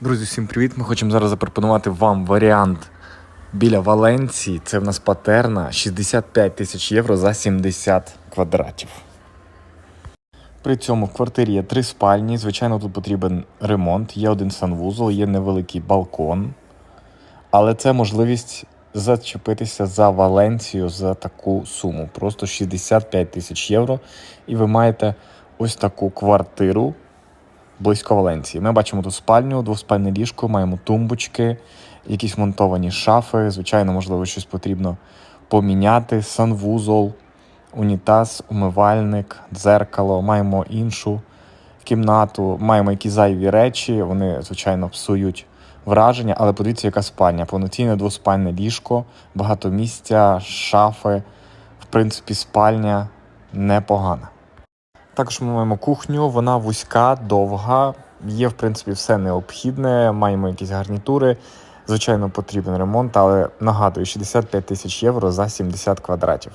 Друзі, всім привіт! Ми хочемо зараз запропонувати вам варіант біля Валенції. Це в нас патерна 65 тисяч євро за 70 квадратів. При цьому в квартирі є три спальні. Звичайно, тут потрібен ремонт, є один санвузол, є невеликий балкон. Але це можливість зачепитися за Валенцію за таку суму. Просто 65 тисяч євро. І ви маєте ось таку квартиру близько Валенції. Ми бачимо тут спальню, двоспальне ліжко, маємо тумбочки, якісь монтовані шафи. Звичайно, можливо, щось потрібно поміняти, санвузол, унітаз, умивальник, дзеркало. Маємо іншу кімнату, маємо якісь зайві речі. Вони, звичайно, псують враження, але подивіться, яка спальня. Повноцінне двоспальне ліжко, багато місця, шафи. В принципі, спальня непогана. Також ми маємо кухню, вона вузька, довга. Є, в принципі, все необхідне. Маємо якісь гарнітури. Звичайно, потрібен ремонт, але нагадую, 65 тисяч євро за 70 квадратів.